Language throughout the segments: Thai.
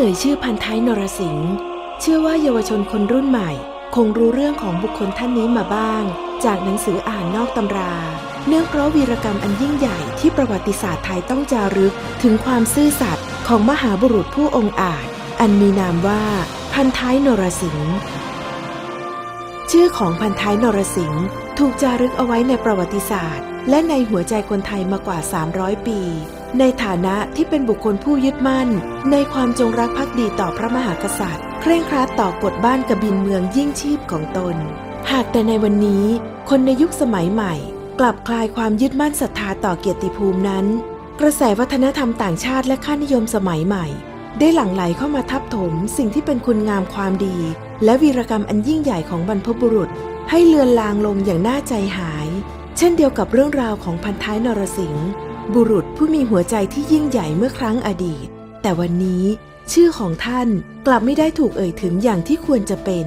เอเอ่ยชื่อพันท้ายนรสิงห์เชื่อว่าเยาวชนคนรุ่นใหม่ คงรู้เรื่องของบุคคลท่านนี้มาบ้าง จากหนังสืออ่านนอกตำรา เนื่องเพราะวีรกรรมอันยิ่งใหญ่ที่ประวัติศาสตร์ไทยต้องจารึกถึงความซื่อสัตย์ของมหาบุรุษผู้องอาจ อันมีนามว่า พันท้ายนรสิงห์ชื่อของพันท้ายนรสิงห์ถูกจารึกเอาไว้ในประวัติศาสตร์ และในหัวใจคนไทยมากว่า 300 ปี ในฐานะที่เป็นบุคคลผู้ยึดมั่น ในความจงรักภักดีต่อพระมหากษัตริย์ เคร่งครัดต่อกฎบ้านกบินเมืองยิ่งชีพของตน หากแต่ในวันนี้คนในยุคสมัยใหม่ กลับคลายความยึดมั่นศรัทธาต่อเกียรติภูมินั้น กระแสวัฒนธรรมต่างชาติและค่านิยมสมัยใหม่ ได้หลั่งไหลเข้ามาทับถมสิ่งที่เป็นคุณงามความดี และวีรกรรมอันยิ่งใหญ่ของบรรพบุรุษ ให้เลือนลางลงอย่างน่าใจหาย เช่นเดียวกับเรื่องราวของพันท้ายนรสิงห์ บุรุษผู้มีหัวใจที่ยิ่งใหญ่เมื่อครั้งอดีต แต่วันนี้ชื่อของท่านกลับไม่ได้ถูกเอ่ยถึงอย่างที่ควรจะเป็น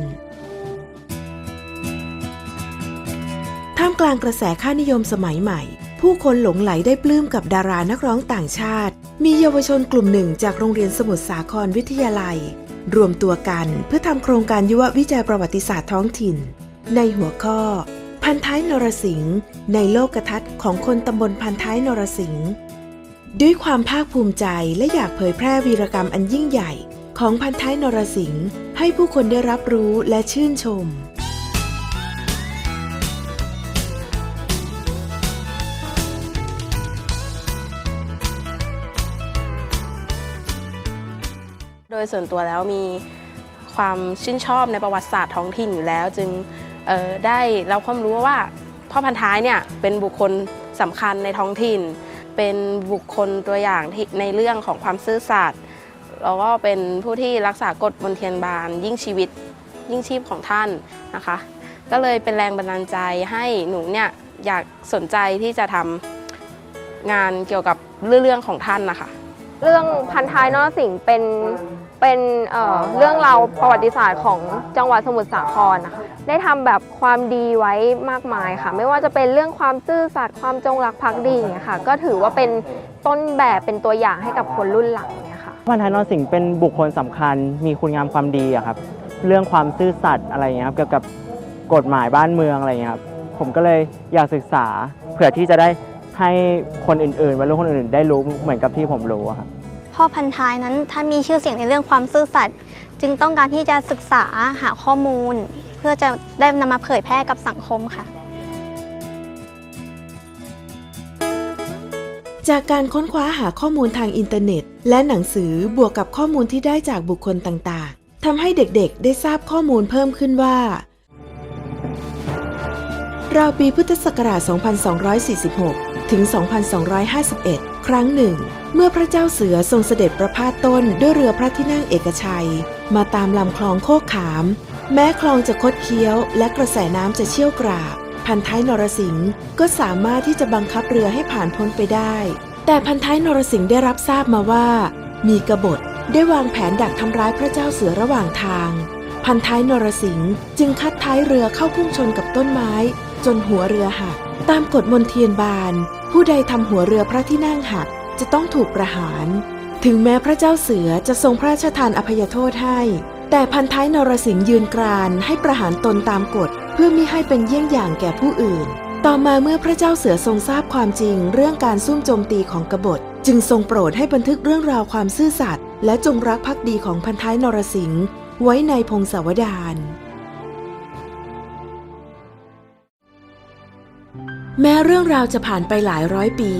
ท่ามกลางกระแสค่านิยมสมัยใหม่ ผู้คนหลงไหลได้ปลื้มกับดารานักร้องต่างชาติ มีเยาวชนกลุ่มหนึ่งจากโรงเรียนสมุทรสาครวิทยาลัย รวมตัวกันเพื่อทำโครงการยุววิจัยประวัติศาสตร์ท้องถิ่น ในหัวข้อ พันท้ายนรสิงห์ในโลกทัศน์ของคนตำบลพันท้ายนรสิงห์ด้วยความภาคภูมิใจและอยากเผยแพร่วีรกรรมอันยิ่งใหญ่ ของพันท้ายนรสิงห์ให้ผู้คนได้รับรู้และชื่นชมโดยส่วนตัวแล้วมีความชื่นชอบในประวัติศาสตร์ท้องถิ่นอยู่แล้ว จึง ได้รับความรู้ว่าพ่อพันท้ายเนี่ยเป็นบุคคลสำคัญในท้องถิ่น เป็นบุคคลตัวอย่างที่ในเรื่องของความซื่อสัตย์แล้วก็เป็นผู้ที่รักษากฎบนเทียนบานยิ่งชีวิตยิ่งชีพของท่านนะคะ ก็เลยเป็นแรงบันดาลใจให้หนูเนี่ยอยากสนใจที่จะทำงานเกี่ยวกับเรื่องของท่านนะคะ เรื่องพันท้ายนรสิงห์เป็นเป็นเเรื่องราวประวัติศาสตร์ของจังหวัดสมุทรสาครนะคะ ได้ทำแบบความดีไว้มากมายค่ะ ไม่ว่าจะเป็นเรื่องความซื่อสัตย์ความจงรักภักดีอย่างเงี้ยค่ะ ก็ถือว่าเป็นต้นแบบเป็นตัวอย่างให้กับคนรุ่นหลังเนี่ยค่ะพันท้ายนรสิงห์เป็นบุคคลสำคัญ มีคุณงามความดีอะครับ เรื่องความซื่อสัตย์อะไรอย่างเงี้ยครับเกี่ยวกับกฎหมายบ้านเมืองอะไรอย่างเงี้ยครับผมก็เลยอยากศึกษาเผื่อที่จะได้ให้คนอื่นๆวัยรุ่นคนอื่นๆ ได้รู้เหมือนกับที่ผมรู้อะครับพ่อพันท้ายนั้นท่านมีชื่อเสียงในเรื่องความซื่อสัตย์จึงต้องการที่จะศึกษาหาข้อมูลเพื่อจะได้นำมาเผยแพร่กับสังคมค่ะ จากการค้นคว้าหาข้อมูลทางอินเทอร์เน็ต และหนังสือบวกกับข้อมูลที่ได้จากบุคคลต่างๆทำให้เด็กๆ ได้ทราบข้อมูลเพิ่มขึ้นว่า ราวปีพุทธศักราช 2246 ถึง 2251 ครั้งหนึ่ง เมื่อพระเจ้าเสือทรงเสด็จประพาสต้นด้วยเรือพระที่นั่งเอกชัย มาตามลำคลองโคกขาม แม้คลองจะคดเคี้ยวและกระแสน้ำจะเชี่ยวกราบพันท้ายนรสิงห์ก็สามารถที่จะบังคับเรือให้ผ่านพ้นไปได้ แต่พันท้ายนรสิงห์ได้รับทราบมาว่า มีกบฏได้วางแผนดักทำร้ายพระเจ้าเสือระหว่างทาง พันท้ายนรสิงห์จึงคัดท้ายเรือเข้าพุ่งชนกับต้นไม้ จนหัวเรือหัก ตามกฎมนเทียนบาน ผู้ใดทำหัวเรือพระที่นั่งหักจะต้องถูกประหาร ถึงแม้พระเจ้าเสือจะทรงพระราชทานอภัยโทษให้ แต่พันท้ายนรสิงห์ยืนกรานให้ประหารตนตามกฎ เพื่อมิให้เป็นเยี่ยงอย่างแก่ผู้อื่น ต่อมาเมื่อพระเจ้าเสือทรงทราบความจริง เรื่องการซุ่มโจมตีของกบฏ จึงทรงโปรดให้บันทึกเรื่องราวความซื่อสัตย์และจงรักภักดีของพันท้ายนรสิงห์ไว้ในพงศาวดารแม้เรื่องราวจะผ่านไปหลายร้อยปี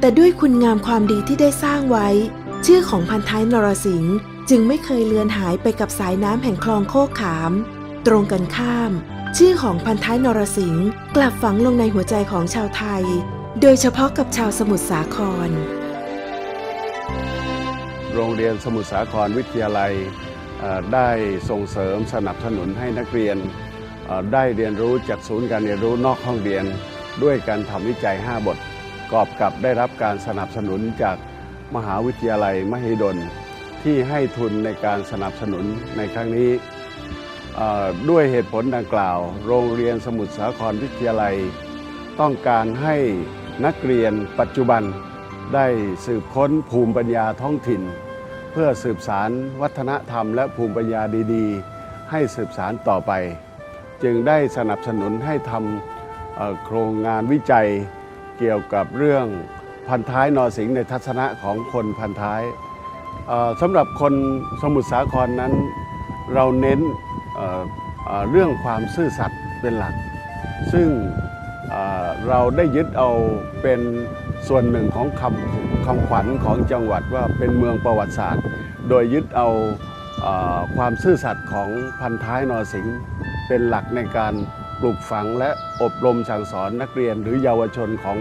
แต่ด้วยคุณงามความดีที่ได้สร้างไว้ ชื่อของพันท้ายนรสิงห์ จึงไม่เคยเลือนหายไปกับสายน้ำแห่งคลองโคกขาม ตรงกันข้าม ชื่อของพันท้ายนรสิงห์กลับฝังลงในหัวใจของชาวไทย โดยเฉพาะกับชาวสมุทรสาคร โรงเรียนสมุทรสาครวิทยาลัยได้ส่งเสริมสนับสนุนให้นักเรียนได้เรียนรู้จากศูนย์การเรียนรู้นอกห้องเรียน ด้วยการทำวิจัย 5 บท กอบกับได้รับการสนับสนุนจากมหาวิทยาลัยมหิดล ที่ให้ทุนในการสนับสนุนในครั้งนี้ ด้วยเหตุผลดังกล่าว โรงเรียนสมุทรสาครวิทยาลัย ต้องการให้นักเรียนปัจจุบันได้สืบค้นภูมิปัญญาท้องถิ่น เพื่อสืบสารวัฒนธรรมและภูมิปัญญาดีๆ ให้สืบสารต่อไป จึงได้สนับสนุนให้ทำโครงงานวิจัยเกี่ยวกับเรื่องพันท้ายนอสิงในทัศนะของคนพันท้าย สำหรับคนสมุทรสาครนั้น เราเน้นเรื่องความซื่อสัตย์เป็นหลัก ซึ่งเราได้ยึดเอาเป็นส่วนหนึ่งของคำคำขวัญของจังหวัดว่าเป็นเมืองประวัติศาสตร์ โดยยึดเอาความซื่อสัตย์ของพันท้ายนรสิงห์เป็นหลักในการปลูกฝังและอบรมสั่งสอนนักเรียนหรือเยาวชนของ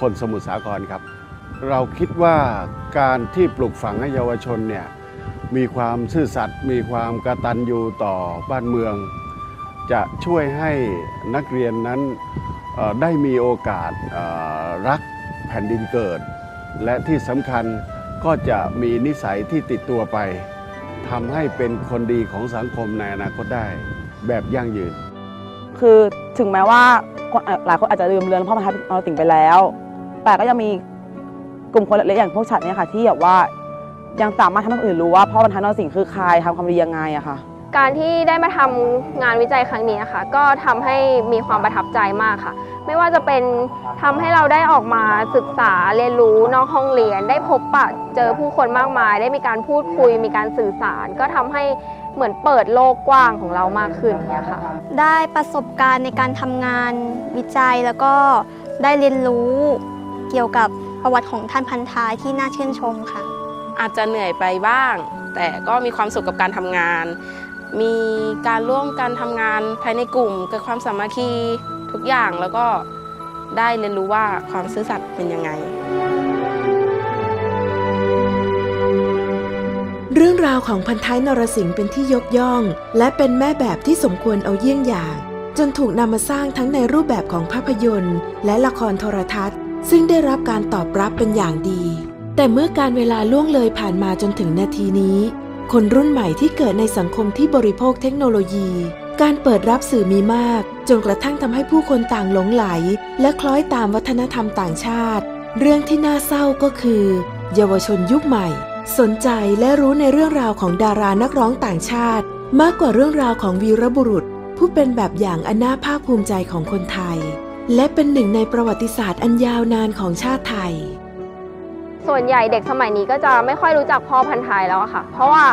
คนสมุทรสาครครับ เราคิดว่าการที่ปลูกฝังให้เยาวชนเนี่ยมีความซื่อสัตย์มีความกตัญญูต่อบ้านเมือง จะช่วยให้นักเรียนนั้นได้มีโอกาสรักแผ่นดินเกิด และที่สำคัญก็จะมีนิสัยที่ติดตัวไปทำให้เป็นคนดีของสังคมในอนาคตได้แบบยั่งยืน คือถึงแม้ว่าหลายคนอาจจะลืมเรือนพ่อพระทับนรสิงไปแล้ว แต่ก็ยังมี กลุ่มคนเล็กๆอย่างพวกฉันเนี่ยค่ะ ที่แบบว่ายังสามารถทำให้คนอื่นรู้ว่าพ่อบรรทัดนรสิงห์คือใครทำความดียังไงอะค่ะ การที่ได้มาทำงานวิจัยครั้งนี้นะคะก็ทำให้มีความประทับใจมากค่ะ ไม่ว่าจะเป็นทำให้เราได้ออกมาศึกษาเรียนรู้นอกห้องเรียน ได้พบปะเจอผู้คนมากมาย ได้มีการพูดคุย มีการสื่อสาร ก็ทำให้เหมือนเปิดโลกกว้างของเรามากขึ้นเนี่ยค่ะ ได้ประสบการณ์ในการทำงานวิจัยแล้วก็ได้เรียนรู้เกี่ยวกับ ประวัติของท่านพันท้ายที่น่าชื่นชมค่ะ อาจจะเหนื่อยไปบ้าง แต่ก็มีความสุขกับการทำงาน มีการร่วมกันทำงานภายในกลุ่ม เกิดความสามัคคีทุกอย่างแล้วก็ได้เรียนรู้ว่าความซื่อสัตย์เป็นยังไง เรื่องราวของพันท้ายนรสิงห์เป็นที่ยกย่อง และเป็นแม่แบบที่สมควรเอาเยี่ยงอย่าง จนถูกนำมาสร้างทั้งในรูปแบบของภาพยนตร์ และละครโทรทัศน์ ซึ่งได้รับการตอบรับเป็นอย่างดี แต่เมื่อการเวลาล่วงเลยผ่านมาจนถึงนาทีนี้ คนรุ่นใหม่ที่เกิดในสังคมที่บริโภคเทคโนโลยี การเปิดรับสื่อมีมาก จนกระทั่งทำให้ผู้คนต่างหลงไหล และคล้อยตามวัฒนธรรมต่างชาติ เรื่องที่น่าเศร้าก็คือ เยาวชนยุคใหม่ สนใจและรู้ในเรื่องราวของดารานักร้องต่างชาติ มากกว่าเรื่องราวของวีรบุรุษ ผู้เป็นแบบอย่างอันน่าภาคภูมิใจของคนไทย และเป็นหนึ่งในประวัติศาสตร์อันยาวนานของชาติไทย ส่วนใหญ่เด็กสมัยนี้ก็จะไม่ค่อยรู้จักพ่อพันธุ์ไทยแล้วอะค่ะ เพราะว่า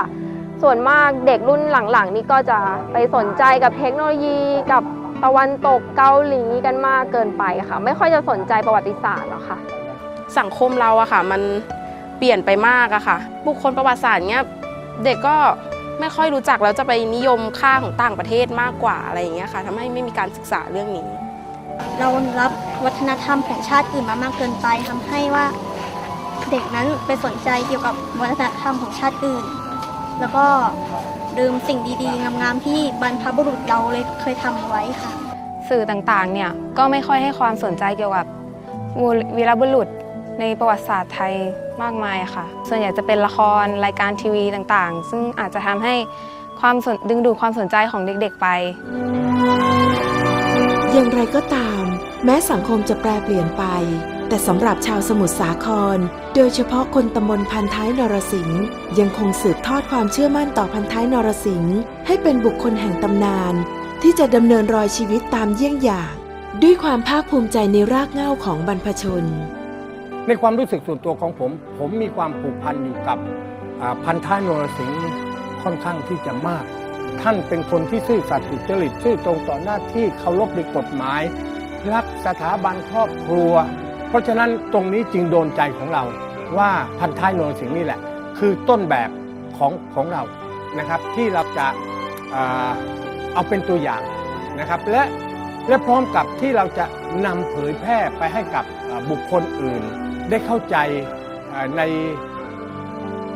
ส่วนมากเด็กรุ่นหลังๆ นี่ก็จะไปสนใจกับเทคโนโลยีกับตะวันตกเกาหลีกันมากเกินไปค่ะ ไม่ค่อยจะสนใจประวัติศาสตร์หรอกค่ะ สังคมเราอะค่ะ มันเปลี่ยนไปมากอะค่ะ บุคคลประวัติศาสตร์เนี้ยเด็กก็ไม่ค่อยรู้จักแล้วจะไปนิยมค่าของต่างประเทศมากกว่าอะไรอย่างเงี้ยค่ะทำให้ไม่มีการศึกษาเรื่องนี้ เรารับวัฒนธรรมของชาติอื่นมามากเกินไปทำให้ว่าเด็กนั้นไปสนใจเกี่ยวกับวัฒนธรรมของชาติอื่น แล้วก็ลืมสิ่งดีๆ งามๆที่บรรพบุรุษเราเลยเคยทำไว้ค่ะ สื่อต่างๆเนี่ยก็ไม่ค่อยให้ความสนใจเกี่ยวกับวีรบุรุษในประวัติศาสตร์ไทยมากมายค่ะ ส่วนใหญ่จะเป็นละครรายการทีวีต่างๆ ซึ่งอาจจะทำให้ความดึงดูดความสนใจของเด็กๆไป อย่างไรก็ตาม แม้สังคมจะแปรเปลี่ยนไป แต่สำหรับชาวสมุทรสาคร โดยเฉพาะคนตำบลพันท้ายนรสิงห์ยังคงสืบทอดความเชื่อมั่นต่อพันท้ายนรสิงห์ให้เป็นบุคคลแห่งตำนาน ที่จะดำเนินรอยชีวิตตามเยี่ยงอย่าง ด้วยความภาคภูมิใจในรากเหง้าของบรรพชน ในความรู้สึกส่วนตัวของผม ผมมีความผูกพันอยู่กับพันท้ายนรสิงห์ค่อนข้างที่จะมาก ท่านเป็นคนที่ซื่อสัตย์สุจริตซื่อตรงต่อหน้าที่เคารพในกฎหมาย รักสถาบันครอบครัว เพราะฉะนั้นตรงนี้จึงโดนใจของเรา ว่าพันท้ายนรสิงห์นี่แหละ คือต้นแบบของของเรานะครับ ที่เราจะเอาเป็นตัวอย่างนะครับ และและพร้อมกับที่เราจะนำเผยแพร่ไปให้กับบุคคลอื่น ได้เข้าใจใน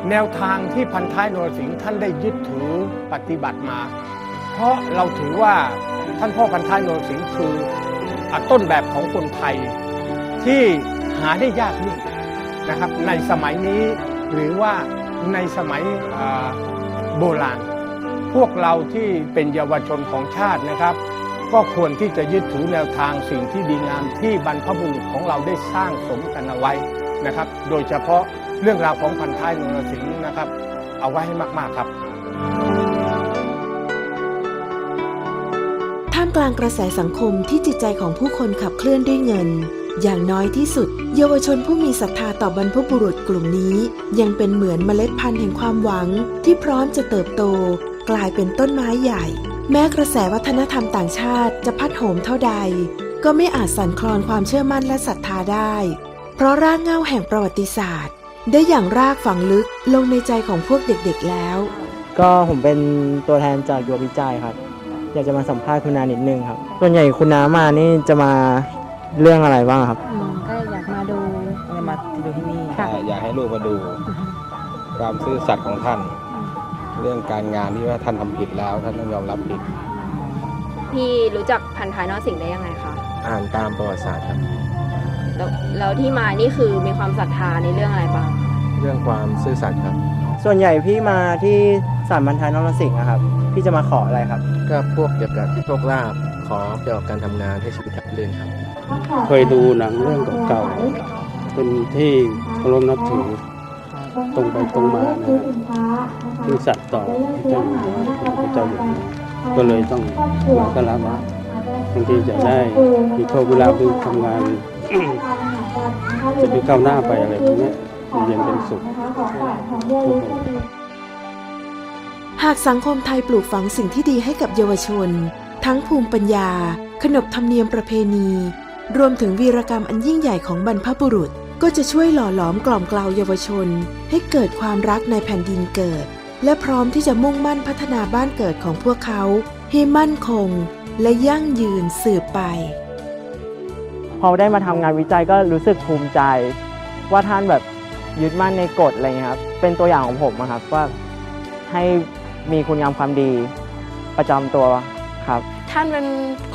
แนวทางที่พันท้ายนรสิงห์ท่านได้ยึดถือปฏิบัติมา เพราะเราถือว่าท่านพ่อพันท้ายนรสิงห์คืออต้นแบบของคนไทยที่หาได้ยากยิ่งนะครับในสมัยนี้หรือว่าในสมัยโบราณ พวกเราที่เป็นเยาวชนของชาตินะครับ ก็ควรที่จะยึดถือแนวทางสิ่งที่ดีงามที่บรรพบุรุษของเราได้สร้างสมกันเอาไว้นะครับ โดยเฉพาะ เรื่องราวของพันท้ายนรสิงห์นะครับ เอาไว้ให้มาก ๆ ครับท่ามกลางกระแสสังคมที่จิตใจของผู้คนขับเคลื่อนด้วยเงิน อย่างน้อยที่สุด เยาวชนผู้มีศรัทธาต่อบรรพบุรุษกลุ่มนี้ ยังเป็นเหมือนเมล็ดพันธุ์แห่งความหวัง ที่พร้อมจะเติบโต กลายเป็นต้นไม้ใหญ่ แม้กระแสวัฒนธรรมต่างชาติจะพัดโหมเท่าใด ก็ไม่อาจสั่นคลอนความเชื่อมั่นและศรัทธาได้ เพราะรากเหง้าแห่งประวัติศาสตร์ ได้อย่างรากฝังลึกลงในใจของพวกเด็กๆแล้ว ก็ผมเป็นตัวแทนจากยววิจัยครับ อยากจะมาสัมภาษณ์คุณนานิดนึงครับส่วนใหญ่คุณน้ามานี่จะมาเรื่องอะไรบ้างครับ ก็อยากมาดูจะมาที่ดูที่นี่ค่ะอยากให้ลูกมาดู ความซื่อสัตย์ของท่าน เรื่องการงานที่ว่าท่านทำผิดแล้วท่านต้องยอมรับผิด พี่รู้จักพันท้ายนรสิงห์ได้ยังไงคะ อ่านตามประวัติศาสตร์ครับ แล้วแล้วที่มานี่คือมีความศรัทธาในเรื่องอะไรบ้างเรื่องความซื่อสัตย์ครับ ส่วนใหญ่พี่มาที่ศาลบรรทายนรสิงห์อะครับ พี่จะมาขออะไรครับ ก็พวกเกี่ยวกับโชคลาภขอเกี่ยวกับการทำงานให้ชีวิตราบรื่นครับ เคยดูหนังเรื่องเก่าๆเป็นที่เคารพนับถือตรงไปตรงมานะครับที่สัตย์ต่อพระเจ้าอยู่หัวพระเจ้าอยู่หัวก็เลยต้องมาก็รับว่าบางทีจะได้มีโชคเวลาไปทำงาน จะไปก้าวหน้าไปอะไรพวกนี้มันเย็นเป็นสุขหากสังคมไทยปลูกฝังสิ่งที่ดีให้กับเยาวชน ทั้งภูมิปัญญา ขนบธรรมเนียมประเพณี รวมถึงวีรกรรมอันยิ่งใหญ่ของบรรพบุรุษ ก็จะช่วยหล่อหลอมกล่อมกลาวเยาวชน ให้เกิดความรักในแผ่นดินเกิด และพร้อมที่จะมุ่งมั่นพัฒนาบ้านเกิดของพวกเขาให้มั่นคง และยั่งยืนสืบไป พอได้มาทำงานวิจัยก็รู้สึกภูมิใจ ว่าท่านแบบยึดมั่นในกฎอะไรเงี้ยครับเป็นตัวอย่างของผมอะครับว่าให้มีคุณงามความดีประจำตัวครับ ท่านเป็น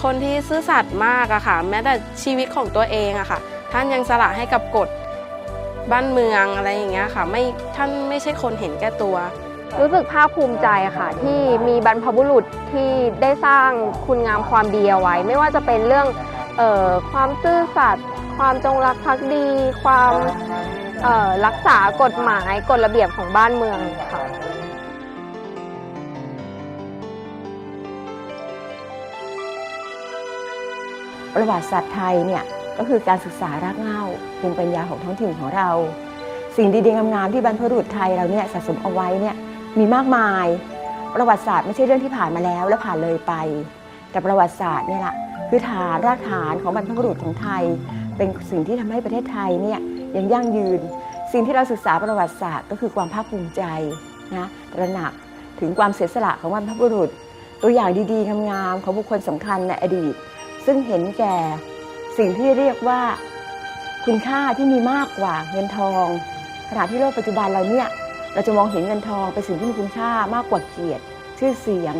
คนที่ซื่อสัตย์มากอะค่ะ แม้แต่ชีวิตของตัวเองอะค่ะ ท่านยังสละให้กับกฎบ้านเมืองอะไรอย่างเงี้ยค่ะไม่ท่านไม่ใช่คนเห็นแก่ตัว รู้สึกภาคภูมิใจค่ะ ที่มีบรรพบุรุษที่ได้สร้างคุณงามความดีเอาไว้ ไม่ว่าจะเป็นเรื่อง เออความซื่อสัตย์ความจงรักภักดี ความเอ่อรักษากฎหมายกฎระเบียบของบ้านเมืองค่ะประวัติศาสตร์ไทยเนี่ยก็คือการศึกษารากเหง้าภูมิปัญญาของท้องถิ่นของเรา สิ่งดีๆงามๆที่บรรพบุรุษไทยเราเนี่ยสะสมเอาไว้เนี่ยมีมากมาย ประวัติศาสตร์ไม่ใช่เรื่องที่ผ่านมาแล้วและผ่านเลยไป แต่ประวัติศาสตร์เนี่ยแหละ คือฐานรากฐานของบรรพบุรุษของไทย เป็นสิ่งที่ทำให้ประเทศไทยเนี่ยยังยั่งยืน สิ่งที่เราศึกษาประวัติศาสตร์ก็คือความภาคภูมิใจนะตระหนักถึงความเสียสละของบรรพบุรุษ ตัวอย่างดีๆงามๆของบุคคลสำคัญในอดีต ซึ่งเห็นแก่สิ่งที่เรียกว่าคุณค่าที่มีมากกว่าเงินทองขณะที่โลกปัจจุบันเราเนี่ยเราจะมองเห็นเงินทองเป็นสิ่งที่มีคุณค่ามากกว่าเกียรติชื่อเสียง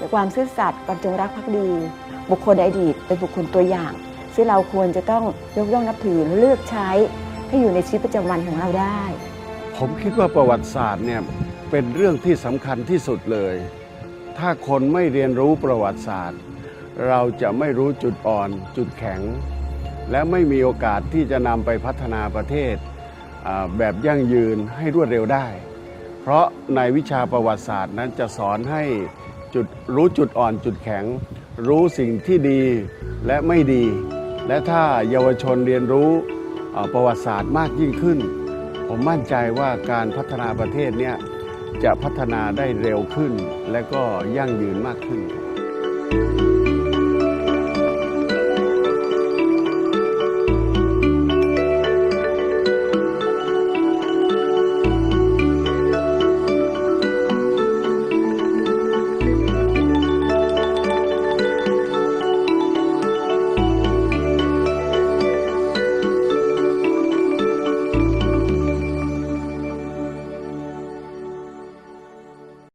หรือความซื่อสัตย์ความจงรักภักดี บุคคลในอดีตเป็นบุคคลตัวอย่าง ซึ่งเราควรจะต้องยกย่องนับถือและเลือกใช้ให้อยู่ในชีวิตประจำวันของเราได้ ผมคิดว่าประวัติศาสตร์เนี่ยเป็นเรื่องที่สำคัญที่สุดเลย ถ้าคนไม่เรียนรู้ประวัติศาสตร์ เราจะไม่รู้จุดอ่อน จุดแข็ง และไม่มีโอกาสที่จะนำไปพัฒนาประเทศแบบยั่งยืนให้รวดเร็วได้ เพราะในวิชาประวัติศาสตร์นั้นจะสอนให้ จุดรู้จุดอ่อนจุดแข็ง รู้สิ่งที่ดีและไม่ดี และถ้าเยาวชนเรียนรู้ประวัติศาสตร์มากยิ่งขึ้น ผมมั่นใจว่าการพัฒนาประเทศเนี่ยจะพัฒนาได้เร็วขึ้น และก็ยั่งยืนมากขึ้นครับ